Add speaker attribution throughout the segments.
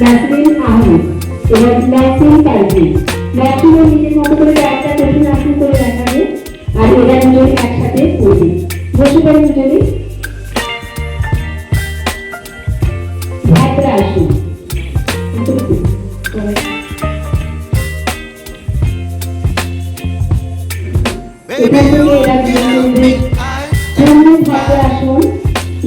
Speaker 1: নাসরিন আহমেদ এবার নাসরিন কালজি নাসরিনও নিজের মতো করে একটা কঠিন আসন করে দেখাবে। আর এরা দুজন একসাথে করবে বসে পড়ে দুজনে। ভাইরা আসুন।
Speaker 2: Baby, you give me ice.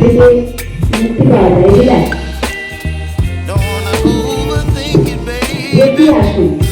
Speaker 1: যায় দুটো হাত পাখা পিছনে ব্যাস চার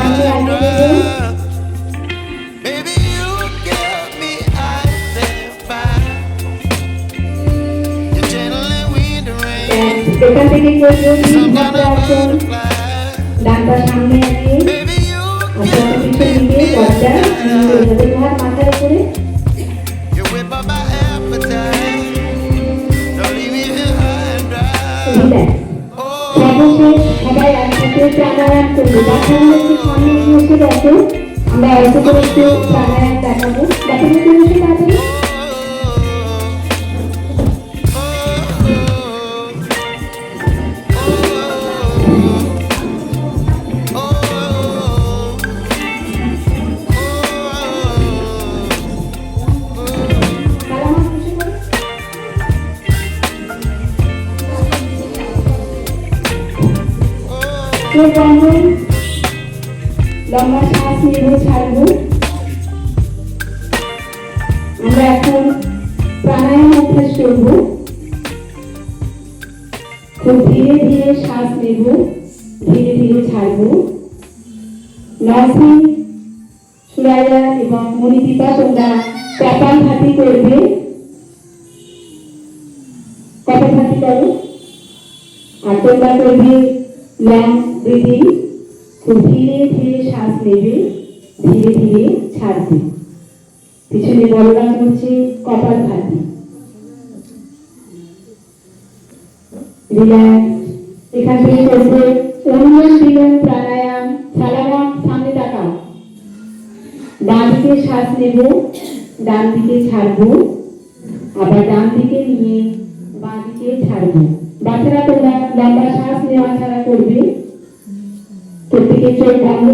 Speaker 1: এখান থেকে ঘণ্টা
Speaker 2: of
Speaker 1: আসন।
Speaker 2: butterfly.
Speaker 1: ডান পা সামনে
Speaker 2: you
Speaker 1: আস্তে আস্তে পিছনে দিকে দরজা হাত মাথার উপরে সবাই একসাথে প্রাণায়াম করব। একটু সামনে এসে দেখো। আমরা অল্প করে একটু প্রাণায়াম দেখাবো। চলে এসে বন্ধ লম্বা শ্বাস ছাড়বো আমরা এখন প্রাণায়াম অভ্যাস করব খুব ধীরে ধীরে শ্বাস নেব ধীরে ধীরে ছাড়বো নরসিং সুরাইয়া এবং মণিদীপা তোমরা প্যাটার্ন হাতি করবে কপাল হাতি করো আর তোমরা করবে লং ব্রিদিং ধীরে ধীরে শ্বাস নেবে, ধীরে ধীরে ছাড়বে। পিছনে বলরাম করছে কপাল ভাতি রিল্যাক্স এখান থেকে করবে অনুমান বিলোম প্রাণায়াম। সালামন সামনে তাকাও। ডান দিকে শ্বাস নেব, ডান দিকে ছাড়বো। আবার ডান দিকে নিয়ে বাঁ দিকে ছাড়বো। বাচ্চারা তোমরা লম্বা শ্বাস নেওয়া ছাড়া করবে। চোখ বন্ধ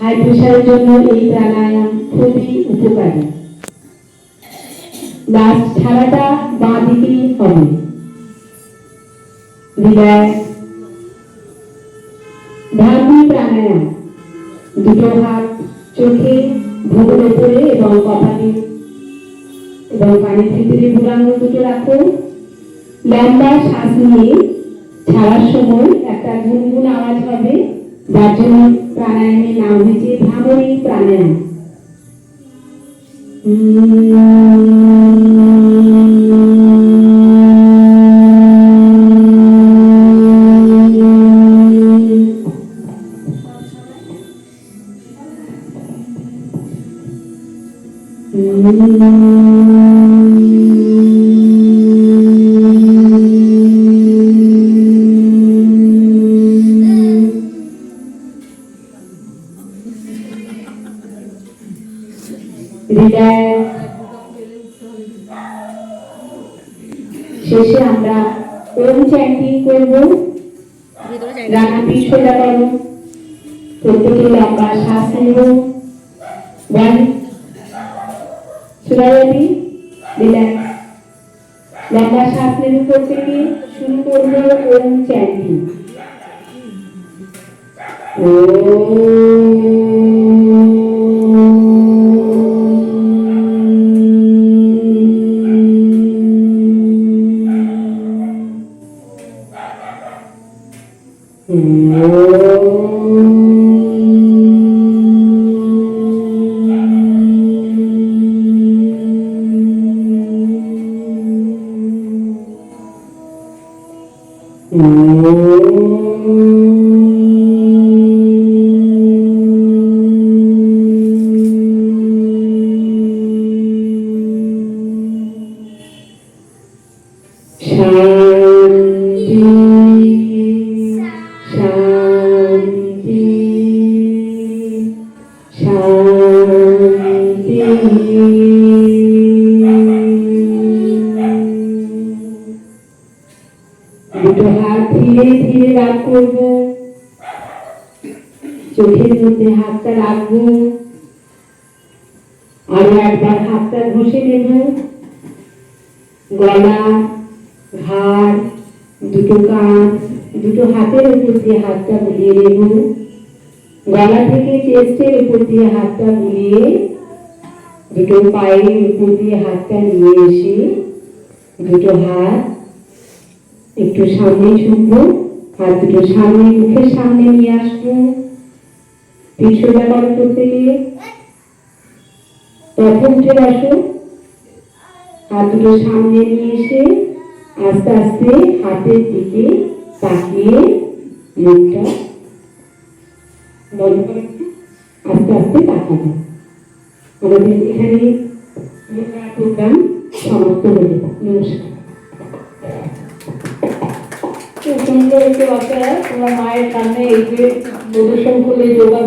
Speaker 1: হাই প্রেশারের জন্য এই প্রাণায়াম খুবই উপকারী। লাস্ট ছাড়াটা বাঁ দিকেই হবে। রিল্যাক্স প্রাণায়াম। দুটো হাত চোখে ভোগের উপরে এবং কপালে এবং কানের ভিতরে বুড়ানো দুটো রাখো লম্বা শ্বাস নিয়ে ছাড়ার সময় একটা গুনগুন আওয়াজ হবে, যার জন্য প্রাণায়ামের নাম হয়েছে ভ্রামরী প্রাণায়াম আমরা ওম চ্যান্টিং করব। রানা পিঠ সোজা করো প্রত্যেকে লম্বা শ্বাস নেব। ওয়ান রিল্যাক্স লম্বা শ্বাস নেব প্রত্যেকে। শুরু করব ওম চ্যান্টিং Mm-hmm. ধীরে ধীরে রাগ করব। চোখের মধ্যে হাতটা রাখব। আরও একবার হাতটা ঘষে নেব। গলা, ঘাড়, দুটো কাঁধ দুটো হাতের উপর দিয়ে হাতটা বুলিয়ে নেব। গলা থেকে চেস্টের উপর দিয়ে হাতটা বুলিয়ে দুটো পায়ের উপর দিয়ে হাতটা নিয়ে এসে দুটো হাত একটু সামনে ঝুঁকবো হাত দুটো সামনে মুখের সামনে নিয়ে আসব। সোজা করো করতে গিয়ে তখন উঠে বসো হাত দুটো সামনে নিয়ে এসে আস্তে আস্তে হাতের দিকে তাকিয়ে মুখটা বন্ধ করে আস্তে আস্তে তাকাবে। আমাদের এখানে সমাপ্ত হয়ে যাবে নমস্কার।
Speaker 3: সুন্দর একটি বাচ্চারা তোমার মায়ের সামনে এই যে প্রদর্শন করলে যোগা